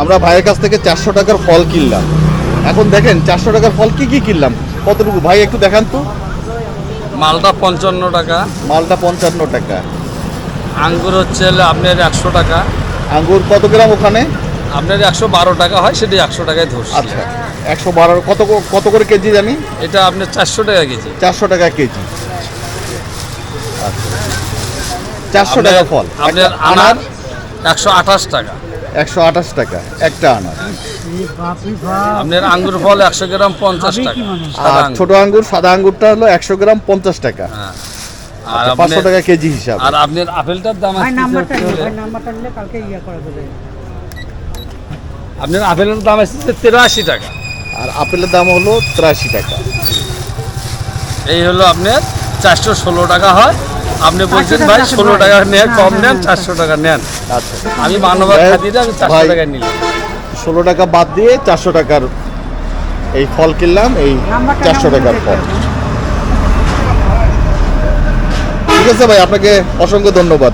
আমরা ভাইয়ের কাছ থেকে চারশো টাকার ফল কিনলাম। এখন দেখেন চারশো টাকার ফল কি কি কিনলাম? কতটুকু? ভাই একটু দেখান তো। মালটা পঞ্চান্ন টাকা। মালটা পঞ্চান্ন টাকা। আঙ্গুর হচ্ছে আপনার একশো টাকা। আঙ্গুর কত গ্রাম ওখানে? আপনার একশো বারো টাকা হয় সেটা একশো টাকায় ধরছি। আচ্ছা একশো বারো কত কত করে কেজি জানি? এটা আপনার চারশো টাকা কেজি। চারশো টাকা কেজি। চারশো টাকা ফল। আপনার আনার? একশো আঠাশ টাকা। একশো আঠাশ টাকা একটা আনার। আপনার আঙ্গুর ফল একশো গ্রাম পঞ্চাশ টাকা। আর। ছোট আঙ্গুর সাদা আঙ্গুরটা হলো একশো গ্রাম পঞ্চাশ টাকা। হ্যাঁ। আর আচ্ছা, পাঁচশো টাকা কেজি হিসাব। আর আপনার আপেলটার দাম ইয়ে আপনার আপেলের দাম আসছে তেরাশি টাকা। আর আপেলের দাম হলো তিরাশি টাকা। এই হলো আপনার চারশো ষোলো টাকা হয়। আপনি বলছেন ভাই ষোলো টাকা নেন কম নেন চারশো টাকা নেন। আচ্ছা। আমি মানবাদ ভাই, খাতিরে আমি চারশো টাকা নিলাম। ষোলো টাকা বাদ দিয়ে চারশো টাকার এই ফল কিনলাম এই চারশো টাকার ফল। ঠিক আছে ভাই আপনাকে অসংখ্য ধন্যবাদ।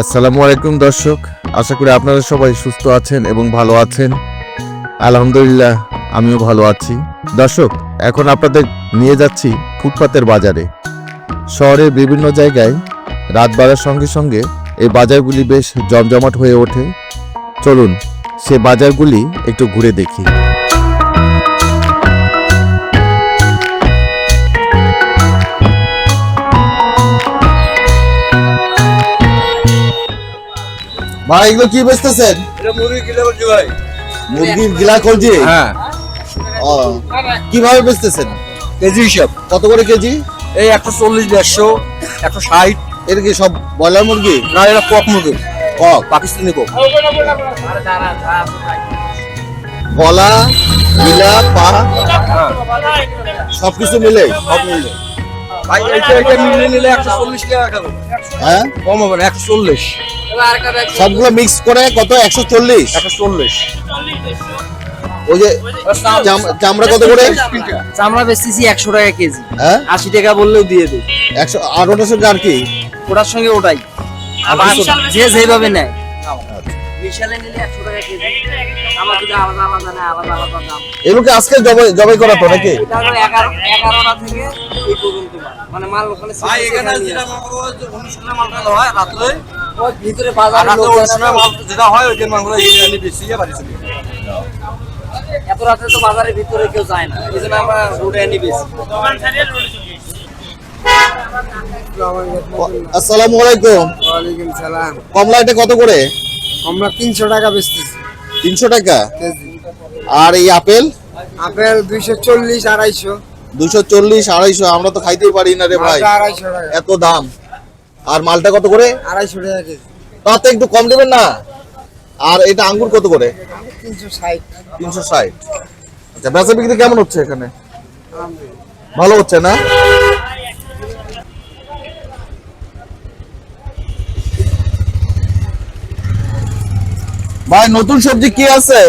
আসসালামু আলাইকুম দর্শক। আশা করি আপনারা সবাই সুস্থ আছেন এবং ভালো আছেন। আলহামদুলিল্লাহ, আমিও ভালো আছি। দর্শক, এখন আপনাদের নিয়ে যাচ্ছি ফুটপাতের বাজারে। শহরের বিভিন্ন জায়গায় রাত বাড়ার সঙ্গে সঙ্গে এই বাজারগুলি বেশ জমজমাট হয়ে ওঠে। চলুন, সে বাজারগুলি একটু ঘুরে দেখি। ভাই এগুলো কি বেচতেছেন? মুরগির গিলা কলজি? হ্যাঁ। ও, কীভাবে বেচতেছেন? কেজি হিসাব। কত করে কেজি? এই একশো চল্লিশ দেড়শো একশো ষাট। এটা কি সব ব্রয়লার মুরগি? না এরা কক মুরগি। কক? পাকিস্তানি কক। গলা গিলা পা সবকিছু মিলে? সব মিলে। ভাই এইটা এটা মিলিয়ে নিলে একশো চল্লিশ টাকা খাবে। হ্যাঁ? কম হবে না একশো চল্লিশ। সবগুলো মিক্স করে কত? একশো চল্লিশ? একশো চল্লিশ। ওই যে চামড়া কত করে? চামড়া বেচতেছি একশো টাকা কেজি। হ্যাঁ? আশি টাকা বললেও দিয়ে দেয় একশো আর ওটার সঙ্গে আর কি? ওটার সঙ্গে ওটাই? যে যেভাবে নেয়। বিশালে নিলে একশো টাকা কেজি। আমার কিন্তু আলাদা আলাদা নেয় আলাদা আলাদা দাম। এগুলোকে আজকে জবাই জবাই করা তো নাকি? এটা হলো এগারো এগারোটা থেকে এই পর্যন্ত। মাল। মানে মাল ওখানে ভাই ছেড়ে এখানে ছেড়ে যেটা নিয়ে আসে। অনুষ্ঠানে মালটা রাত্রে ওই ভিতরে বাজারে লোক অনুষ্ঠানে আসে। মাল যেটা হয় ওই যে এনে বেশি বাড়ি চলে। এত রাতে তো বাজারের ভিতরে কেউ যায় না। এই জন্য আমরা রোডে এনে বেশি আসসালামু আলাইকুম। ওয়ালাইকুম সালাম। কমলা এটা কত করে? আমরা তিনশো টাকা বেচতেছি। তিনশো টাকা? আর এই আপেল? আপেল দুইশো চল্লিশ আড়াইশো। দুশো চল্লিশ আড়াইশো আমরা তো খাইতেই পারি না রে ভাই। এত দাম। আর মালটা কত করে? আড়াইশো টাকা কেজি। তাতে একটু কম দেবেন না? আর এটা আঙ্গুর কত করে? তিনশো ষাট। তিনশো ষাট। আচ্ছা বেচা বিক্রি কেমন হচ্ছে এখানে? ভালো হচ্ছে না? ভাই নতুন সবজি কি আছে?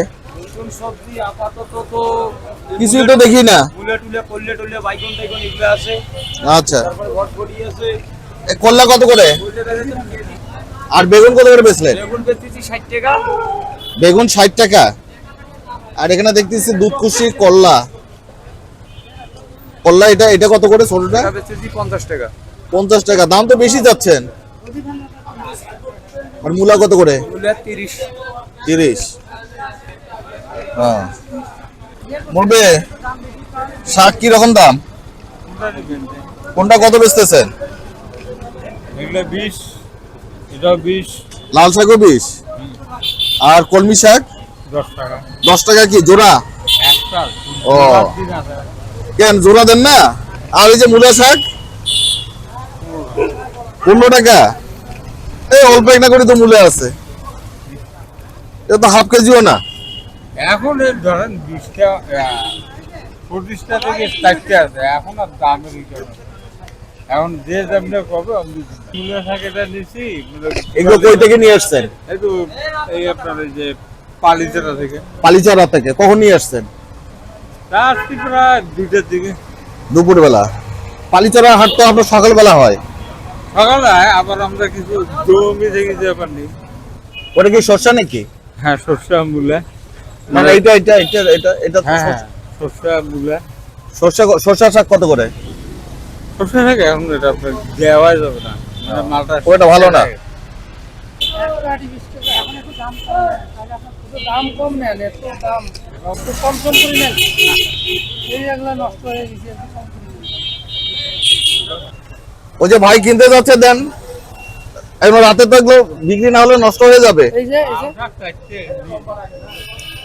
নতুন সবজি আপাতত তো কিছুই তো দেখি না। টুলে টুলে করলে টুলে এগুলো আছে। আচ্ছা। তারপরে ঘটঘটি আছে। এ করলা কত করে? আর বেগুন কত করে বেচলেন? বেগুন ষাট টাকা। আর এখানে দেখতেছি দুধকুশি করলা। করলা এটা এটা কত করে ছোটটা? পঞ্চাশ টাকা। পঞ্চাশ টাকা দাম তো বেশি যাচ্ছেন। আর মূলা কত করে? তিরিশ। তিরিশ। হ্যাঁ। বলবে শাক কি রকম দাম কোনটা কত বেচতেছেন? এগুলো এটাও লাল শাকও বিশ আর কলমি শাক? দশ টাকা। দশ টাকা কি জোড়া? ও। কেন জোড়া দেন না? আর এই যে মূলা শাক? পনেরো টাকা। এই অল্প একটা করে তো মূলে আছে। এটা তো হাফ কেজিও না। এখন এই ধরেন বিশটা পঁচিশটা থেকে ষাটটা আছে। এখন আর দামের। এখন যে দামটা কবে আমি মূলা শাকেটা নিছি এগুলো কই থেকে নিয়ে আসছেন? এই তো এই আপনার এই যে পালিচারা থেকে। পালিচারা থেকে কখন নিয়ে আসছেন? তা প্রায় দুইটার দিকে। দুপুরবেলা। পালিচড়া হাট তো আপনার সকালবেলা হয়। সকালে আবার আমরা কিছু জমি থেকে যে পারি ওটা কি শস্য নাকি? হ্যাঁ শস্য মূলা মানে এটা এটা এটা এটা এটা শস্য। মূলা শস্য শস্য শাক কত করে? শস্য থাকে এখন এটা আপনার দেওয়া যাবে না। মানে মালটা ওটা ভালো না। দাম কম নেন এত দাম একটু কম কম করে নেন এই এগুলো নষ্ট হয়ে গেছে একটু কম করে নেন। ওই যে ভাই কিনতে যাচ্ছে দেন। এবার রাতে তো এগুলো বিক্রি না হলে নষ্ট হয়ে যাবে।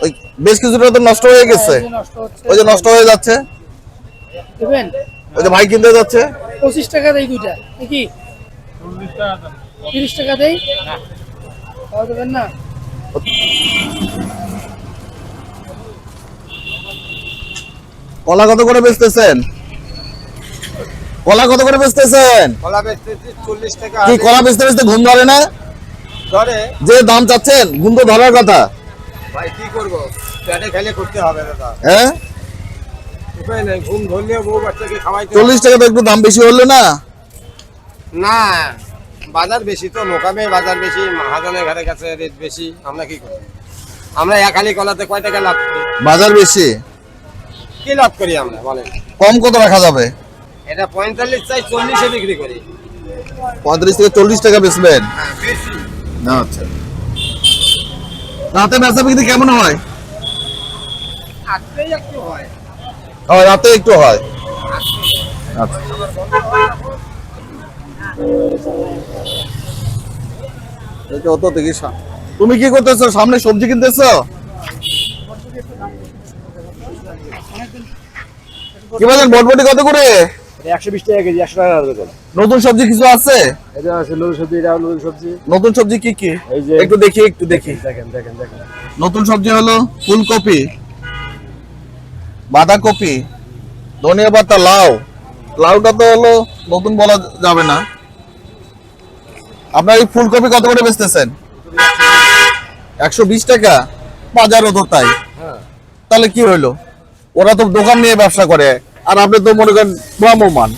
ওই বেশ কিছুটা তো নষ্ট হয়ে গেছে। ওই যে নষ্ট হয়ে যাচ্ছে। ওই যে ভাই কিনতে যাচ্ছে? পঁচিশ টাকা দেই দুইটা। এ কি টাকা দাম। তিরিশ টাকা দেই? তাও দেবেন না? কলা কত করে বেচতেছেন? কলা কত করে বেচতেছেন? কলা বেচতেছি চল্লিশ টাকা। কি কলা বেচতে বেচতে ঘুম ধরে না? ধরে। যে দাম চাচ্ছেন ঘুম তো ধরার কথা। ভাই কি করব? পেটে খেলে করতে হবে দাদা। হ্যাঁ? চল্লিশ টাকা তো একটু দাম বেশি হলো না? না বাজার বেশি তো মোকামে বাজার বেশি মহাজনের ঘরে কাছে রেট বেশি আমরা কি করি আমরা এক হালি কলাতে কয় টাকা লাভ করি? বাজার বেশি? কি লাভ করি আমরা বলেন? কম কত রাখা যাবে? এটা পঁয়তাল্লিশ চাই চল্লিশে বিক্রি করি। পঁয়ত্রিশ থেকে চল্লিশ টাকা বেচবেন? হ্যাঁ আচ্ছা। রাতে বেচা বিক্রি কেমন হয়? আজকেই একটু হয়। হয় রাতে একটু হয়। আচ্ছা। অত দেখি তুমি কি করতেছো? সামনে সবজি কিনতেছো? কি বলেন বটবটি কত করে? একশো বিশ টাকা কেজি একশো টাকা নতুন সবজি কিছু আছে? এটা আছে নতুন সবজি এটা নতুন সবজি। নতুন সবজি কি কি? একটু দেখি একটু দেখি। দেখেন দেখেন দেখেন। নতুন সবজি হলো ফুলকপি। বাঁধাকপি ধনিয়া পাতা লাউ। লাউটা তো হলো নতুন বলা যাবে না। আপনার এই ফুলকপি কত করে বেচতেছেন? একশো বিশ টাকা? বাজারও তো তাই। তাহলে কি হইল? ওরা তো দোকান নিয়ে ব্যবসা করে আর আপনি তো মনে করেন ভ্রাম্যমান।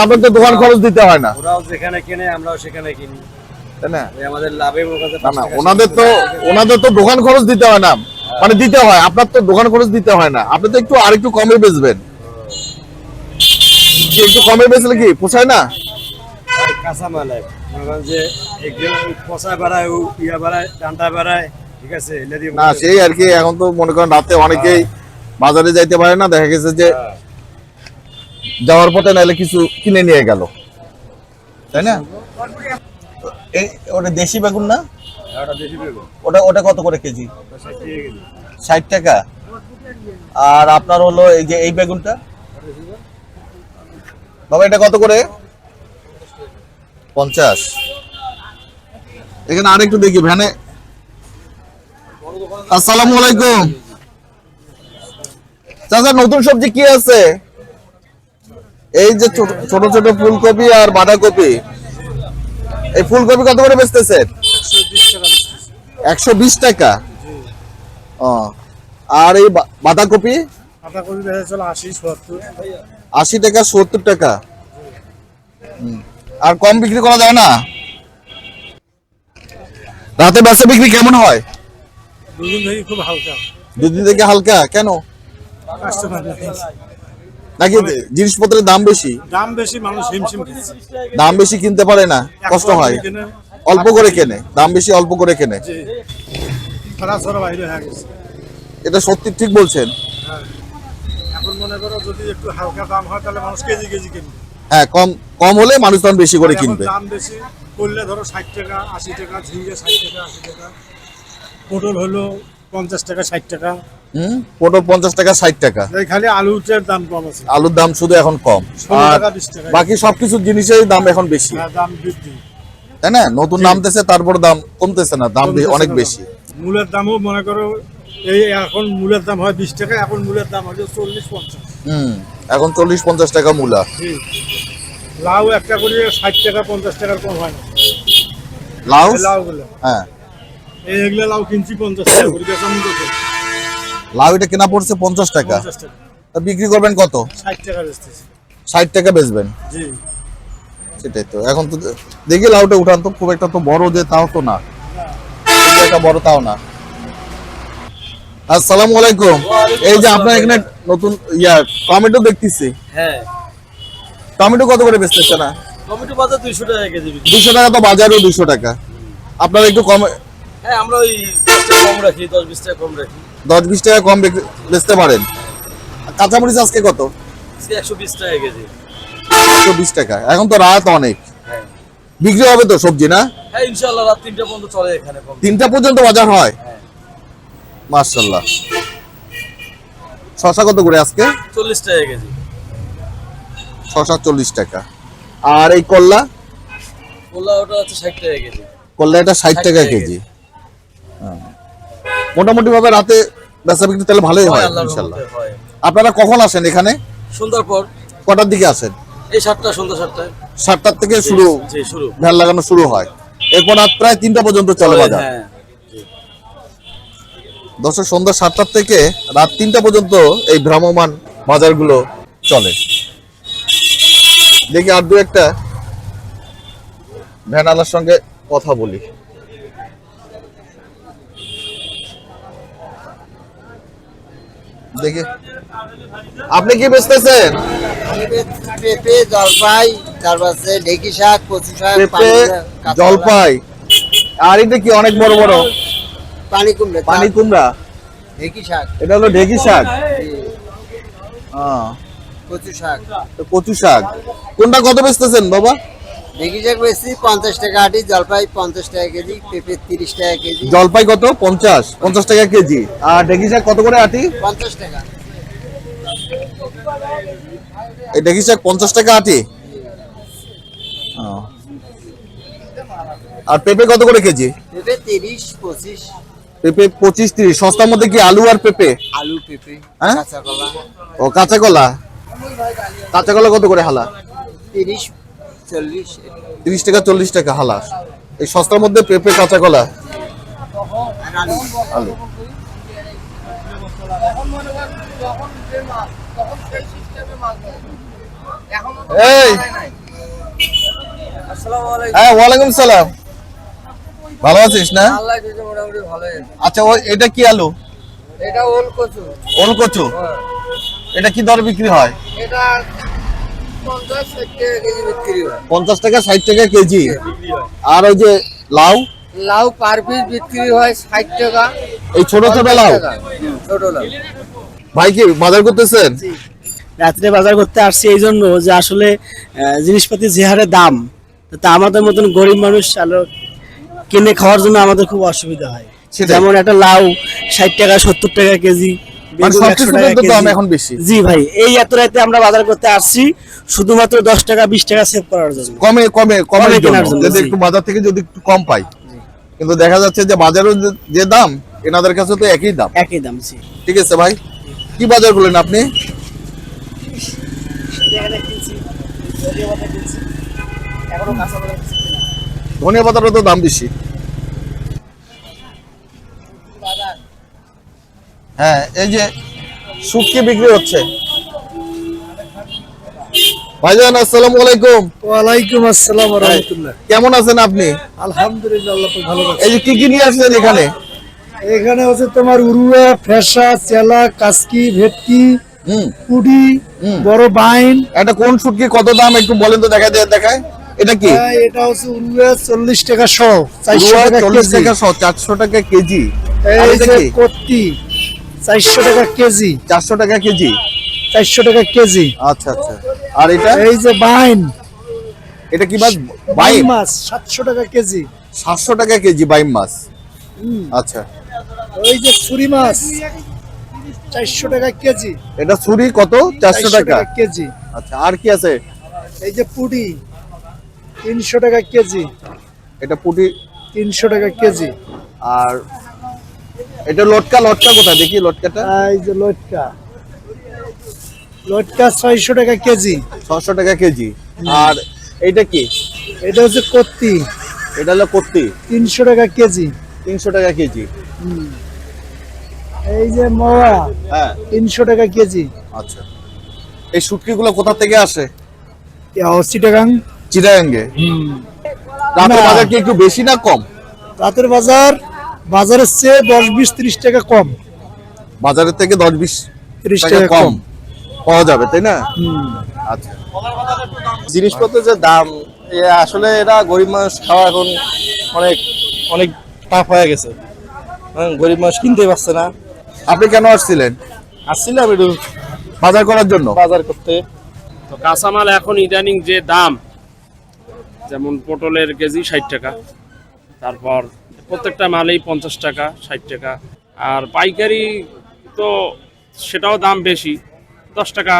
আপনার তো দোকান খরচ দিতে হয় না। ওরাও যেখানে কেনে আমরাও সেখানে কিনি। তাই না? আমাদের লাভে ওনাদের তো ওনাদের তো দোকান খরচ দিতে হয় না। মানে দিতে হয় আপনার তো দোকান খরচ দিতে হয় না। আপনি তো একটু আর একটু কমে বেচবেন। একটু কমে বেচলে কি পোষায় না। মনে যে পচা বেড়ায় ইয়া বেড়ায় বেড়ায় ঠিক আছে না সেই আর কি এখন তো মনে করেন রাতে অনেকেই বাজারে যাইতে পারে না দেখা গেছে যে যাওয়ার পথে নাহলে কিছু কিনে নিয়ে গেল। তাই না? ওটা দেশি বেগুন না? ওটা ওটা কত করে কেজি? ষাট টাকা আর আপনার হলো এই যে এই বেগুনটা? বাবা এটা কত করে? পঞ্চাশ। এখানে আরেকটু দেখি ভ্যানে। আসসালামু আলাইকুম। চাচা নতুন সবজি কি আছে? এই যে ছোট ছোট ছোট ফুলকপি আর বাঁধাকপি। এই ফুলকপি কত করে বেচতেছেন? একশো বিশ টাকা? ও। আর এই বাঁধাকপি? করে চলো আশি সত্তর। আশি টাকা সত্তর টাকা। আর কম বিক্রি করা যায় না? রাতে বেচা বিক্রি কেমন হয়? দুদিন থেকে খুব হালকা। দুদিন থেকে হালকা? কেন? নাকি জিনিসপত্রের দাম বেশি? দাম বেশি মানুষ হিমশিম দাম বেশি কিনতে পারে না কষ্ট হয়। অল্প করে কেনে দাম বেশি অল্প করে কেনে। হয়ে এটা সত্যি ঠিক বলছেন? এখন মনে করো যদি একটু হালকা দাম হয় তাহলে মানুষ কেজি কেজি কিনবে। হ্যাঁ কম কম হলে মানুষ তখন বেশি করে কিনবে। দাম বেশি করলে ধরো ষাট টাকা আশি টাকা ঝিঙ্গে ষাট টাকা আশি টাকা। পটল হলো পঞ্চাশ টাকা ষাট টাকা। হুম? পটল পঞ্চাশ টাকা ষাট টাকা। খালি আলুটার দাম কম আছে। আলুর দাম শুধু এখন কম। আর টাকা বিশ টাকা। বাকি সবকিছু জিনিসের দাম এখন বেশি। আর দাম বৃদ্ধি। তাই না? নতুন নামতেছে তারপর দাম কমতেছে না দাম অনেক বেশি। মূলের দামও মনে করো এই এখন মূলের দাম হয় বিশ টাকা এখন মূলের দাম হচ্ছে চল্লিশ পঞ্চাশ। হুম এখন চল্লিশ পঞ্চাশ টাকা মূলা। লাউ একটা করে ষাট টাকা পঞ্চাশ টাকার কম হয় না। লাউ? লাউগুলো। হ্যাঁ। এই এগুলো লাউ কিনছি পঞ্চাশ টাকা করে বেচা মূল্য লাউ এটা কেনা পড়ছে পঞ্চাশ টাকা। তা বিক্রি করবেন কত? ষাট টাকা বেচতেছি। ষাট টাকা বেচবেন? জি। সেটাই তো। এখন তো দেখি লাউটা উঠান তো খুব একটা তো বড় যে তাও তো না। একটা বড় তাও না। আসসালামু আলাইকুম। এই যে আপনার এখানে নতুন ইয়া টমেটো দেখতেছি। হ্যাঁ। টমেটো কত করে বেচতেছে না? টমেটো বাজার দুইশো টাকা কেজি বিক্রি। দুশো টাকা তো বাজারেও দুশো টাকা। আপনারা একটু কম হ্যাঁ আমরা ওই দশ টাকা কম রাখি দশ বিশ টাকা কম রাখি। দশ বিশ টাকা কম বেচতে পারেন। কাঁচামরিচ আজকে কত? আজকে একশো বিশ টাকা কেজি। একশো বিশ টাকা। এখন তো রাত অনেক। বিক্রি হবে তো সবজি না? হ্যাঁ তিনটা পর্যন্ত বাজার হয়? হ্যাঁ। মার্শাল্লাহ শশা কত করে আজকে? চল্লিশ টাকা কেজি। শশা চল্লিশ টাকা। আর এই কল্লা? পোলা ওটা হচ্ছে ষাট টাকা কেজি। কল্লা এটা ষাট টাকা কেজি। হ্যাঁ। মোটামুটি ভাবে রাতে বেচা বিক্রি তাহলে ভালোই হয় হয় ইনশাল্লাহ আপনারা কখন আসেন এখানে? সন্ধ্যার পর। কটার দিকে আসেন? এই সাতটা সন্ধ্যা সাতটায় সাতটার থেকে শুরু। জি শুরু। ভ্যান লাগানো শুরু হয়। এরপর রাত প্রায় তিনটা পর্যন্ত চলে বাজার। হ্যাঁ। সন্ধ্যা সাতটার থেকে রাত তিনটা পর্যন্ত এই ভ্রাম্যমান বাজারগুলো চলে। দেখি আর দু একটা ভ্যানালার সঙ্গে কথা বলি। দেখি। আপনি কি বেচতেছেন? পেঁপে জলপাই তারপরে ঢেকি শাক কচু শাক পেঁপে জলপাই। আর এটা কি অনেক বড় বড়? পানি কুমড়ে পানি কুমড়া? ঢেকি শাক। এটা হলো ঢেকি শাক? কচু শাক। তো কচু শাক। কোনটা কত বেচতেছেন বাবা? ঢেকি শাক বেশি পঞ্চাশ টাকা আটি জলপাই পঞ্চাশ টাকা কেজি পেঁপে তিরিশ টাকা কেজি। জলপাই কত? পঞ্চাশ। পঞ্চাশ টাকা কেজি। আর ঢেকি শাক কত করে আটি? পঞ্চাশ টাকা। এই শাক পঞ্চাশ টাকা আটি। আর পেঁপে কত করে কেজি? পেঁপে তিরিশ পঁচিশ। পেঁপে পঁচিশ তিরিশ। সস্তার মধ্যে কি আলু আর পেঁপে? আলু পেঁপে হ্যাঁ? কাঁচা কলা। ও কাঁচা কলা? কাঁচা কলা কত করে হালা? তিরিশ চল্লিশ। তিরিশ টাকা চল্লিশ টাকা হালা। এই সস্তার মধ্যে পেঁপে কাঁচা কলা? আলু আলু যখন যে মাছ তখন সেই সিস্টেমে মাছ ধরে। এখন এই। হ্যাঁ ওয়ালাইকুম সালাম। ভালো আছিস না? আচ্ছা এটা কি আলু? এটা ওল কচু ওল কচু এটা কি দর বিক্রি হয়? এটা টাকা কেজি বিক্রি হয় পঞ্চাশ টাকা ষাট টাকা কেজি। আর ওই যে লাউ? লাউ পার পিস বিক্রি হয় ষাট টাকা এই ছোট ছোট লাউ? ছোট লাউ। ভাই কি বাজার করতেছেন? রাত্রে বাজার করতে আসছি এই জন্য যে আসলে আহ, জিনিসপাতির যে হারে দাম তা আমাদের মতন গরিব মানুষ আলো কিনে খাওয়ার জন্য আমাদের খুব অসুবিধা হয়। যেমন একটা লাউ ষাট টাকা সত্তর টাকা কেজি মানে বেগুন সবকিছুর 100 টাকা তো দাম কেজি। এখন বেশি। জি ভাই এই এত রাতে আমরা বাজার করতে আসছি শুধুমাত্র দশ টাকা বিশ টাকা সেভ করার জন্য। কমে কমে কমে কেনার জন্য, যদি একটু বাজার থেকে যদি একটু কম পাই। কিন্তু দেখা যাচ্ছে যে বাজারও যে- যে দাম এনাদের কাছে তো একই দাম। একই দাম ঠিক আছে ভাই। কি বাজার করলেন আপনি? ধনিয়া পাতারও তো দাম বেশি। হ্যাঁ এই যে শুটকি বিক্রি হচ্ছে। ভাইজান আসসালামু আলাইকুম। ওয়ালাইকুম আসসালাম রহমতুল্লাহ। কেমন আছেন আপনি? আলহামদুলিল্লাহ আল্লাহ পাক ভালো এই যে কি কি নিয়ে আসছেন এখানে? এখানে হচ্ছে তোমার উরুয়া ফেসা চেলা কাসকি ভেটকি হুম। বড় বাইন। এটা কোন শুটকি কত দাম একটু বলেন তো দেখা যায় দেখায় এটা কি? এটা হচ্ছে উরুয়া চল্লিশ টাকা শ চল্লিশ টাকা শ চারশো টাকা কেজি। কত্তি চারশো টাকা কেজি। চারশো টাকা কেজি। চারশো টাকা কেজি। আচ্ছা আচ্ছা। আর এটা? এই যে বাইন। এটা কি মাছ বাইম মাছ সাতশো টাকা কেজি। সাতশো টাকা কেজি বাইম মাছ। আচ্ছা। ওই যে ছুরি মাছ। চারশো টাকা কেজি। এটা ছুরি কত? চারশো টাকা? কেজি। আচ্ছা আর কি আছে? এই যে পুডি তিনশো টাকা কেজি। এটা পুটি? তিনশো টাকা কেজি। আর এটা লটকা লটকা কোথায়? দেখি লটকাটা। এই যে লটকা। লটকা ছয়শো টাকা কেজি। ছশো টাকা কেজি। আর এইটা কি? এটা হচ্ছে কত্তি। এটা হলো কত্তি। তিনশো টাকা কেজি। তিনশো টাকা কেজি। এই যে মোয়া হ্যাঁ। তিনশো টাকা কেজি। আচ্ছা। এই শুটকিগুলো কোথা থেকে আসে? চিটাগাং। চিরাঙ্গে রাতের। বাজার কি একটু বেশি না কম? রাতের বাজার বাজারের চেয়ে দশ বিশ ত্রিশ টাকা কম। বাজারের থেকে দশ বিশ ত্রিশ টাকা কম। পাওয়া যাবে তাই না? আচ্ছা। জিনিসপত্রের যে দাম এ আসলে এরা গরিব মানুষ খাওয়া এখন অনেক অনেক টাফ হয়ে গেছে। হ্যাঁ, গরিব মানুষ কিনতে পারছে না। আপনি কেন আসছিলেন? আসছিলাম একটু বাজার করার জন্য? বাজার করতে। তো কাঁচামাল এখন ইদানিং যে দাম যেমন পটলের কেজি ষাট টাকা তারপর প্রত্যেকটা মালেই পঞ্চাশ টাকা ষাট টাকা। আর পাইকারি তো সেটাও দাম বেশি দশ টাকা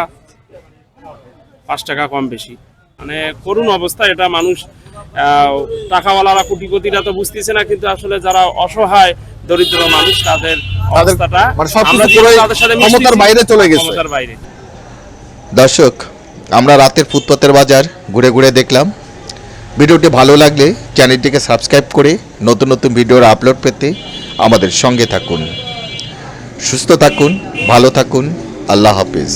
পাঁচ টাকা কম বেশি। মানে করুণ অবস্থা এটা মানুষ টাকাওয়ালারা কোটিপতিরা তো বুঝতেছে না কিন্তু আসলে যারা অসহায় দরিদ্র মানুষ তাদের অবস্থাটা মানে ক্ষমতার বাইরে চলে গেছে। ক্ষমতার বাইরে। দর্শক আমরা রাতের ফুটপাতের বাজার ঘুরে ঘুরে দেখলাম। ভিডিওটি ভালো লাগলে চ্যানেলটিকে সাবস্ক্রাইব করে নতুন নতুন ভিডিওর আপলোড পেতে আমাদের সঙ্গে থাকুন। সুস্থ থাকুন ভালো থাকুন। আল্লাহ হাফিজ।